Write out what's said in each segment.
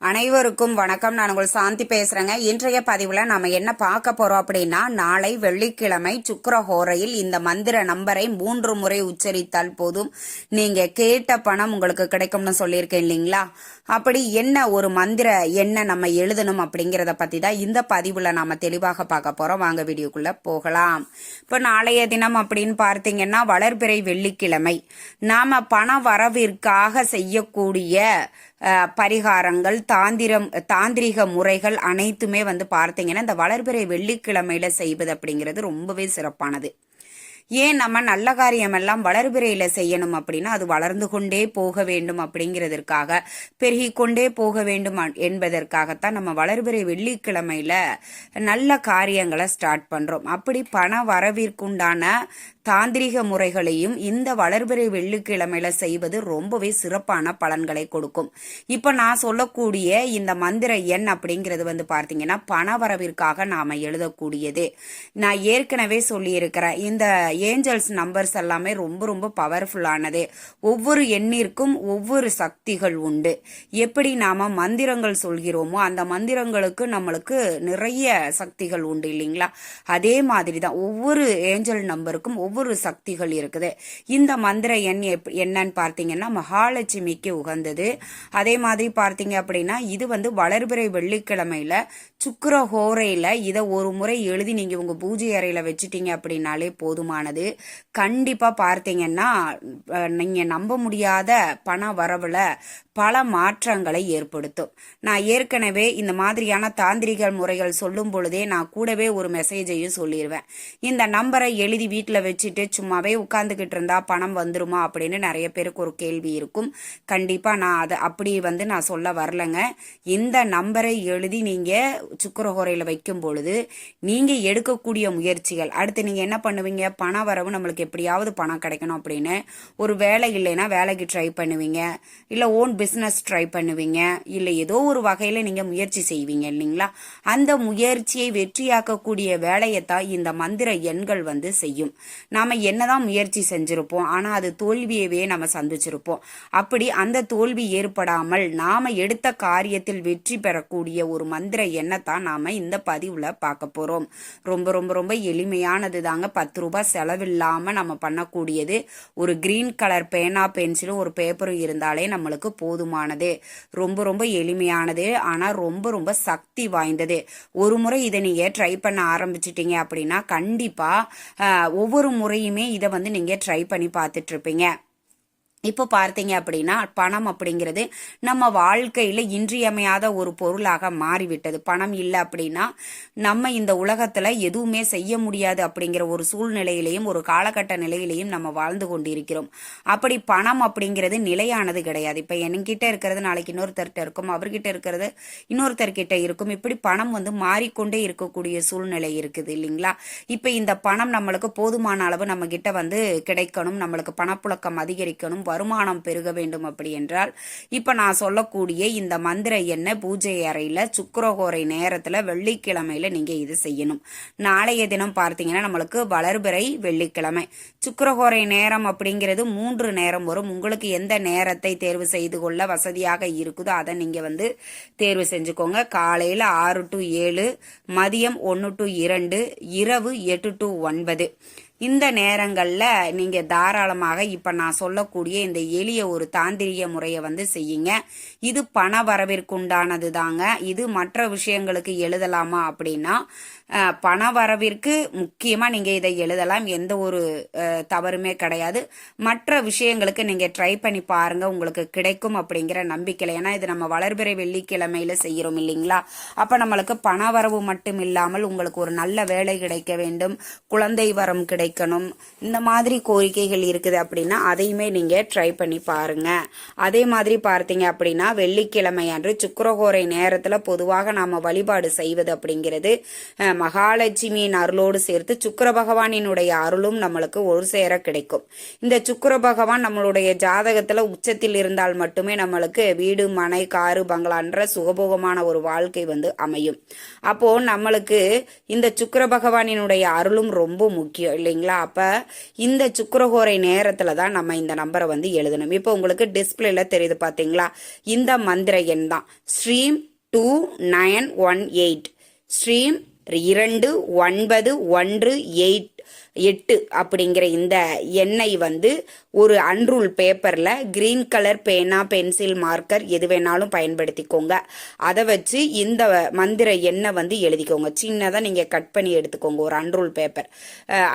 அனைவருக்கும் வணக்கம். நான் உங்கள் சாந்தி பேசுறேங்க. இன்றைய பதிவுல நாம என்ன பார்க்க போறோம் அப்படின்னா நாளை வெள்ளிக்கிழமை சுக்கரஹோரையில் இந்த மந்திர நம்பரை மூன்று முறை உச்சரித்தால் போதும். நீங்க கேட்ட பணம் உங்களுக்கு கிடைக்கும்னு சொல்லியிருக்கேன் இல்லைங்களா? அப்படி என்ன ஒரு மந்திர என்ன நம்ம எழுதணும் அப்படிங்கறத பத்தி தான் இந்த பதிவுல நாம தெளிவாக பார்க்க போறோம். வாங்க வீடியோக்குள்ள போகலாம். இப்ப நாளைய தினம் அப்படின்னு பார்த்தீங்கன்னா வளர்பிறை வெள்ளிக்கிழமை. நாம பண வரவிற்காக செய்யக்கூடிய பரிகாரங்கள் தாந்திரம் தாந்திரிக முறைகள் அனைத்துமே வந்து பார்த்தீங்கன்னா இந்த வளர்பிறை வெள்ளிக்கிழமையில செய்வது அப்படிங்கிறது ரொம்பவே சிறப்பானது. ஏன் நம்ம நல்ல காரியமெல்லாம் வளர்பிறையில செய்யணும் அப்படின்னா அது வளர்ந்து கொண்டே போக வேண்டும் அப்படிங்கிறதற்காக பெருகி கொண்டே போக வேண்டும் என்பதற்காகத்தான் நம்ம வளர்பிறை வெள்ளிக்கிழமையில நல்ல காரியங்களை ஸ்டார்ட் பண்றோம். அப்படி பண வரவிற்குண்டான தாந்திரிக முறைகளையும் இந்த வளர்பிறை வெள்ளிக்கிழமையில செய்வது ரொம்பவே சிறப்பான பலன்களை கொடுக்கும். இப்ப நான் சொல்லக்கூடிய இந்த மந்திர எண் அப்படிங்கிறது வந்து பார்த்தீங்கன்னா பண வரவிற்காக நாம எழுதக்கூடியது. நான் ஏற்கனவே சொல்லியிருக்கிறேன் இந்த ஏஞ்சல்ஸ் நம்பர்ஸ் எல்லாமே ரொம்ப ரொம்ப பவர்ஃபுல்லானது. ஒவ்வொரு எண்ணிற்கும் ஒவ்வொரு சக்திகள் உண்டு. எப்படி நாம மந்திரங்கள் சொல்கிறோமோ அந்த மந்திரங்களுக்கு நம்மளுக்கு நிறைய சக்திகள் உண்டு இல்லைங்களா? அதே மாதிரி தான் ஒவ்வொரு ஏஞ்சல் நம்பருக்கும் ஒவ்வொரு சக்திகள் இருக்குது. இந்த மந்திர எண் எப்- என்னன்னு பார்த்தீங்கன்னா மகாலட்சுமிக்கு உகந்தது. அதே மாதிரி பார்த்தீங்க அப்படின்னா இது வந்து வளர்பிறை வெள்ளிக்கிழமையில சுக்கர ஹோரையில இதை ஒரு முறை எழுதி நீங்க உங்க பூஜை அறையில வச்சுட்டீங்க அப்படின்னாலே போதுமானது. கண்டிப்பா பார்த்தீங்கன்னா நீங்கள் நீங்க நம்ப முடியாத பண வரவுல பல மாற்றங்களை ஏற்படுத்தும். நான் ஏற்கனவே இந்த மாதிரியான தாந்திரிக முறைகள் சொல்லும் பொழுதே நான் கூடவே ஒரு மெசேஜையும் சொல்லிடுவேன் இந்த நம்பரை எழுதி வீட்டில் வச்சு வச்சுட்டு சும்மாவே உட்காந்துக்கிட்டு இருந்தா பணம் வந்துருமா அப்படின்னு நிறைய பேருக்கு ஒரு கேள்வி இருக்கும். கண்டிப்பா நான் அதை அப்படி வந்து நான் சொல்ல வரலங்க. இந்த நம்பரை எழுதி நீங்க சுக்கரஹோரையில வைக்கும் பொழுது நீங்க எடுக்கக்கூடிய முயற்சிகள் அடுத்து நீங்க என்ன பண்ணுவீங்க? பண வரவு நம்மளுக்கு எப்படியாவது பணம் கிடைக்கணும் அப்படின்னு ஒரு வேலை இல்லைன்னா வேலைக்கு ட்ரை பண்ணுவீங்க. இல்ல ஓன் பிசினஸ் ட்ரை பண்ணுவீங்க. இல்ல ஏதோ ஒரு வகையில நீங்க முயற்சி செய்வீங்க இல்லைங்களா? அந்த முயற்சியை வெற்றியாக்கக்கூடிய வேலையை தான் இந்த மந்திர எண்கள் வந்து செய்யும். நாம என்னதான் முயற்சி செஞ்சிருப்போம் ஆனா அது தோல்வியவே நம்ம சந்திச்சிருப்போம். அப்படி அந்த தோல்வி ஏற்படாமல் நாம எடுத்த காரியத்தில் வெற்றி பெறக்கூடிய ஒரு மந்திர எண்ணத்தான் நாம இந்த பதிவுல பார்க்க போறோம். ரொம்ப ரொம்ப ரொம்ப எளிமையானது தாங்க. பத்து ரூபாய் செலவில்லாம நம்ம பண்ணக்கூடியது. ஒரு கிரீன் கலர் பேனா பென்சிலும் ஒரு பேப்பரும் இருந்தாலே நம்மளுக்கு போதுமானது. ரொம்ப ரொம்ப எளிமையானது ஆனா ரொம்ப ரொம்ப சக்தி வாய்ந்தது. ஒரு முறை இதை நீங்க ட்ரை பண்ண ஆரம்பிச்சிட்டீங்க அப்படின்னா கண்டிப்பா ஒவ்வொரு முறையுமே இதை வந்து நீங்கள் ட்ரை பண்ணி பார்த்துட்ருப்பீங்க இப்போ பார்த்தீங்க அப்படின்னா பணம் அப்படிங்கிறது நம்ம வாழ்க்கையில் இன்றியமையாத ஒரு பொருளாக மாறிவிட்டது. பணம் இல்லை அப்படின்னா நம்ம இந்த உலகத்தில் எதுவுமே செய்ய முடியாது அப்படிங்கிற ஒரு சூழ்நிலையிலையும் ஒரு காலகட்ட நிலையிலையும் நம்ம வாழ்ந்து கொண்டிருக்கிறோம். அப்படி பணம் அப்படிங்கிறது நிலையானது கிடையாது. இப்போ என்கிட்ட இருக்கிறது நாளைக்கு இன்னொருத்தர்கிட்ட இருக்கும் அவர்கிட்ட இருக்கிறது இன்னொருத்தர்கிட்ட இருக்கும். இப்படி பணம் வந்து மாறிக்கொண்டே இருக்கக்கூடிய சூழ்நிலை இருக்குது இல்லைங்களா? இப்போ இந்த பணம் நம்மளுக்கு போதுமான அளவு நம்ம வந்து கிடைக்கணும். நம்மளுக்கு பணப்புழக்கம் அதிகரிக்கணும். வருமானம் பெருக வேண்டும் அப்படி என்றால் இப்ப நான் சொல்லக்கூடிய இந்த மந்திர எண்ணெய் பூஜை அறையில சுக்கரகோரை நேரத்துல வெள்ளிக்கிழமையில நீங்க இது செய்யணும். நாளைய தினம் பார்த்தீங்கன்னா நம்மளுக்கு வளர்பிறை வெள்ளிக்கிழமை. சுக்கரகோரை நேரம் அப்படிங்கிறது மூன்று நேரம் வரும். உங்களுக்கு எந்த நேரத்தை தேர்வு செய்து கொள்ள வசதியாக இருக்குதோ அதை நீங்க வந்து தேர்வு செஞ்சுக்கோங்க. காலையில ஆறு டு ஏழு மதியம் ஒன்று டு இரண்டு இரவு எட்டு டு ஒன்பது. இந்த நேரங்களில் நீங்கள் தாராளமாக இப்போ நான் சொல்லக்கூடிய இந்த எளிய ஒரு தாந்திரிய முறையை வந்து செய்யுங்க. இது பண வரவிற்குண்டானது தாங்க. இது மற்ற விஷயங்களுக்கு எழுதலாமா அப்படின்னா பண வரவிற்கு முக்கியமாக நீங்கள் இதை எழுதலாம். எந்த ஒரு தவறுமே கிடையாது. மற்ற விஷயங்களுக்கு நீங்கள் ட்ரை பண்ணி பாருங்கள் உங்களுக்கு கிடைக்கும் அப்படிங்கிற நம்பிக்கையில். ஏன்னா இது நம்ம வளர்பிறை வெள்ளிக்கிழமையில செய்கிறோம் இல்லைங்களா? அப்போ நம்மளுக்கு பண வரவு மட்டும் இல்லாமல் உங்களுக்கு ஒரு நல்ல வேலை கிடைக்க வேண்டும். குழந்தை வரம் வைக்கணும். இந்த மாதிரி கோரிக்கைகள் இருக்குது அப்படின்னா அதையுமே நீங்கள் ட்ரை பண்ணி பாருங்க. அதே மாதிரி பார்த்தீங்க அப்படின்னா வெள்ளிக்கிழமை அன்று சுக்கரகோரை நேரத்தில் பொதுவாக நாம் வழிபாடு செய்வது அப்படிங்கிறது மகாலட்சுமியின் அருளோடு சேர்த்து சுக்கர பகவானினுடைய அருளும் நம்மளுக்கு ஒரு சேர கிடைக்கும். இந்த சுக்கர பகவான் நம்மளுடைய ஜாதகத்தில் உச்சத்தில் இருந்தால் மட்டுமே நம்மளுக்கு வீடு மனை காரு பங்களான்ற சுகபோகமான ஒரு வாழ்க்கை வந்து அமையும். அப்போ நம்மளுக்கு இந்த சுக்கர பகவானினுடைய அருளும் ரொம்ப முக்கியம் இல்லைங்க. சரிங்களா அப்போ இந்த சுக்கரகோரை நேரத்தில் தான் நம்ம இந்த நம்பரை வந்து எழுதணும். இப்போ உங்களுக்கு டிஸ்பிளேல தெரியுது பார்த்தீங்களா இந்த மந்திர எண் தான். Stream two nine one eight. Stream இரண்டு ஒன்பது ஒன்று எயிட். எட்டு அப்படிங்கிற இந்த எண்ணெய் வந்து ஒரு அன்ரூல் பேப்பரில் கிரீன் கலர் பேனா பென்சில் மார்க்கர் எது வேணாலும் பயன்படுத்திக்கோங்க. அதை வச்சு இந்த மந்திர எண்ணை வந்து எழுதிக்கோங்க. சின்னதாக நீங்கள் கட் பண்ணி எடுத்துக்கோங்க ஒரு அன்ரூல் பேப்பர்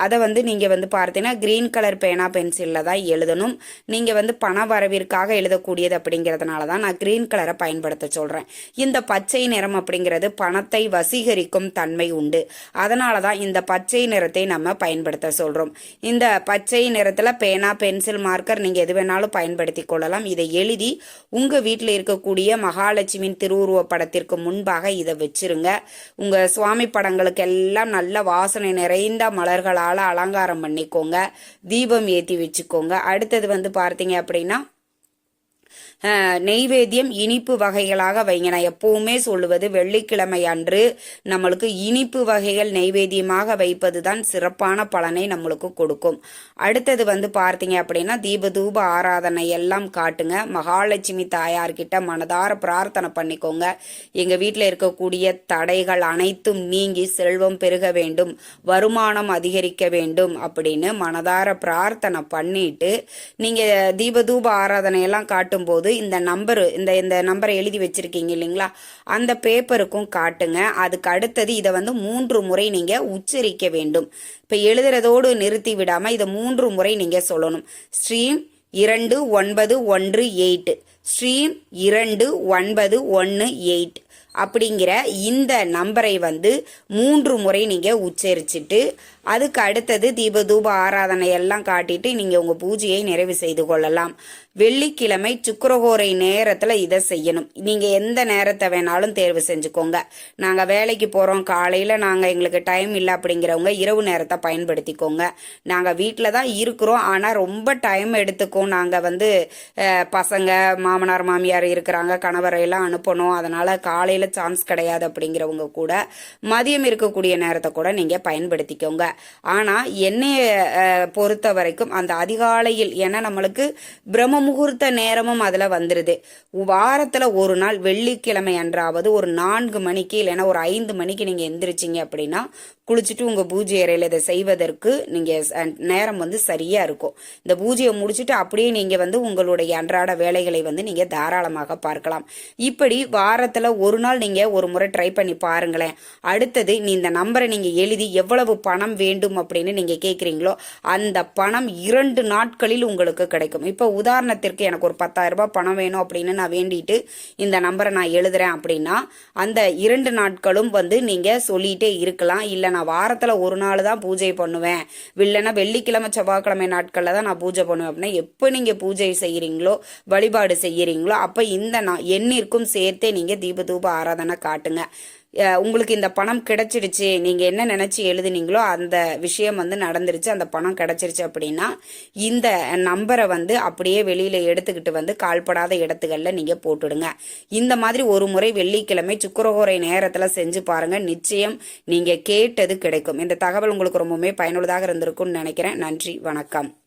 அதை வந்து நீங்கள் வந்து பார்த்தீங்கன்னா க்ரீன் கலர் பேனா பென்சிலில் தான் எழுதணும். நீங்கள் வந்து பண வரவிற்காக எழுதக்கூடியது அப்படிங்கிறதுனால தான் நான் க்ரீன் கலரை பயன்படுத்த சொல்கிறேன் இந்த பச்சை நிறம் அப்படிங்கிறது பணத்தை வசீகரிக்கும் தன்மை உண்டு. அதனால தான் இந்த பச்சை நிறத்தை நம்ம பயன்படுத்த சொல்கிறோம் இந்த பச்சை நிறத்தில் பேனா பென்சில் மார்க்கர் நீங்கள் எது வேணாலும் பயன்படுத்தி கொள்ளலாம். இதை எழுதி உங்கள் வீட்டில் இருக்கக்கூடிய மகாலட்சுமியின் திருவுருவ படத்திற்கு முன்பாக இதை வச்சிருங்க. உங்கள் சுவாமி படங்களுக்கு எல்லாம் நல்ல வாசனை நிறைந்த மலர்களால் அலங்காரம் பண்ணிக்கோங்க. தீபம் ஏற்றி வச்சுக்கோங்க. அடுத்தது வந்து பார்த்தீங்க அப்படின்னா நெய்வேத்தியம் இனிப்பு வகைகளாக வைங்க. நான் எப்பவுமே சொல்லுவது வெள்ளிக்கிழமை அன்று நம்மளுக்கு இனிப்பு வகைகள் நெய்வேத்தியமாக வைப்பது தான் சிறப்பான பலனை நம்மளுக்கு கொடுக்கும். அடுத்தது வந்து பார்த்தீங்க அப்படின்னா தீபதூப ஆராதனை எல்லாம் காட்டுங்க. மகாலட்சுமி தாயார்கிட்ட மனதார பிரார்த்தனை பண்ணிக்கோங்க. எங்கள் வீட்டில் இருக்கக்கூடிய தடைகள் அனைத்தும் நீங்கி செல்வம் பெருக வேண்டும். வருமானம் அதிகரிக்க வேண்டும் அப்படின்னு மனதார பிரார்த்தனை பண்ணிட்டு நீங்கள் தீபதூப ஆராதனையெல்லாம் காட்டும்போது இந்த நம்பரு இந்த இந்த நம்பரை எழுதி வச்சிருக்கீங்க இல்லைங்களா? அந்த பேப்பருக்கும் காட்டுங்க. அதுக்கு அடுத்தது இதை வந்து மூன்று முறை நீங்கள் உச்சரிக்க வேண்டும். இப்போ எழுதுறதோடு நிறுத்தி விடாமல் இதை மூன்று முறை நீங்கள் சொல்லணும். ஸ்ட்ரீம் இரண்டு ஒன்பது ஒன்று எயிட் ஸ்ட்ரீம் இரண்டு ஒன்பது ஒன்று எயிட் அப்படிங்கிற இந்த நம்பரை வந்து மூன்று முறை நீங்கள் உச்சரிச்சுட்டு அதுக்கு அடுத்தது தீபதூப ஆராதனை எல்லாம் காட்டிட்டு நீங்கள் உங்கள் பூஜையை நிறைவு செய்து கொள்ளலாம். வெள்ளிக்கிழமை சுக்கரகோரை நேரத்தில் இதை செய்யணும். நீங்கள் எந்த நேரத்தை வேணாலும் தேர்வு செஞ்சுக்கோங்க. நாங்கள் வேலைக்கு போகிறோம் காலையில் நாங்கள் எங்களுக்கு டைம் இல்லை அப்படிங்கிறவங்க இரவு நேரத்தை பயன்படுத்திக்கோங்க. நாங்கள் வீட்டில் தான் இருக்கிறோம். ஆனால் ரொம்ப டைம் எடுத்துக்கும். நாங்கள் வந்து பசங்க மாமனார் மாமியார் இருக்கிறாங்க. கணவரையெல்லாம் அனுப்பணும். அதனால் காலையில் சான்ஸ் கிடையாது அப்படிங்கிறவங்க கூட மதியம் இருக்கக்கூடிய நேரத்தை கூட நீங்கள் பயன்படுத்திக்கோங்க. ஆனால் என்னைய பொறுத்த வரைக்கும் அந்த அதிகாலையில் ஏன்னா நம்மளுக்கு பிரம்ம முகூர்த்த நேரமும் அதில் வந்துடுது வாரத்தில் ஒரு நாள் வெள்ளிக்கிழமை அன்றாவது ஒரு நான்கு மணிக்கு இல்லைன்னா ஒரு ஐந்து மணிக்கு நீங்கள் எந்திரிச்சிங்க அப்படின்னா குளிச்சுட்டு உங்கள் பூஜை அறையில் இதை செய்வதற்கு நீங்கள் நேரம் வந்து சரியாக இருக்கும். இந்த பூஜையை முடிச்சுட்டு அப்படியே நீங்கள் வந்து உங்களுடைய அன்றாட வேலைகளை வந்து நீங்கள் தாராளமாக பார்க்கலாம். இப்படி வாரத்தில் ஒரு நாள் நீங்கள் ஒரு முறை ட்ரை பண்ணி பாருங்களேன். அடுத்தது நீ இந்த நம்பரை நீங்கள் எழுதி எவ்வளவு பணம் வேண்டும் அப்படின்னு நீங்கள் கேட்குறீங்களோ அந்த பணம் இரண்டு நாட்களில் உங்களுக்கு கிடைக்கும். இப்போ உதாரணத்திற்கு எனக்கு ஒரு பத்தாயிரம் ரூபாய் பணம் வேணும் அப்படின்னு நான் வேண்டிட்டு இந்த நம்பரை நான் எழுதுறேன் அப்படின்னா அந்த இரண்டு நாட்களும் வந்து நீங்கள் சொல்லிகிட்டே இருக்கலாம். இல்லை நான் வாரத்தில் ஒரு நாள் தான் பூஜை பண்ணுவேன். இல்லைன்னா வெள்ளிக்கிழமை செவ்வாய்க்கிழமை நாட்களில் தான் நான் பூஜை பண்ணுவேன். அப்படின்னா எப்போ நீங்கள் பூஜை செய்கிறீங்களோ வழிபாடு செய்கிறீங்களோ அப்போ இந்த நான் எண்ணிற்கும் சேர்த்தே நீங்கள் தீப தூப ஆராதனை காட்டுங்க. உங்களுக்கு இந்த பணம் கிடைச்சிடுச்சு. நீங்கள் என்ன நினச்சி எழுதுனீங்களோ அந்த விஷயம் வந்து நடந்துருச்சு. அந்த பணம் கிடைச்சிருச்சு அப்படின்னா இந்த நம்பரை வந்து அப்படியே வெளியில் எடுத்துக்கிட்டு வந்து கால்படாத இடத்துகளில் நீங்கள் போட்டுடுங்க. இந்த மாதிரி ஒரு முறை வெள்ளிக்கிழமை சுக்கரகோரை நேரத்தில் செஞ்சு பாருங்கள் நிச்சயம் நீங்கள் கேட்டது கிடைக்கும். இந்த தகவல் உங்களுக்கு ரொம்பவுமே பயனுள்ளதாக இருந்திருக்கும்னு நினைக்கிறேன். நன்றி. வணக்கம்.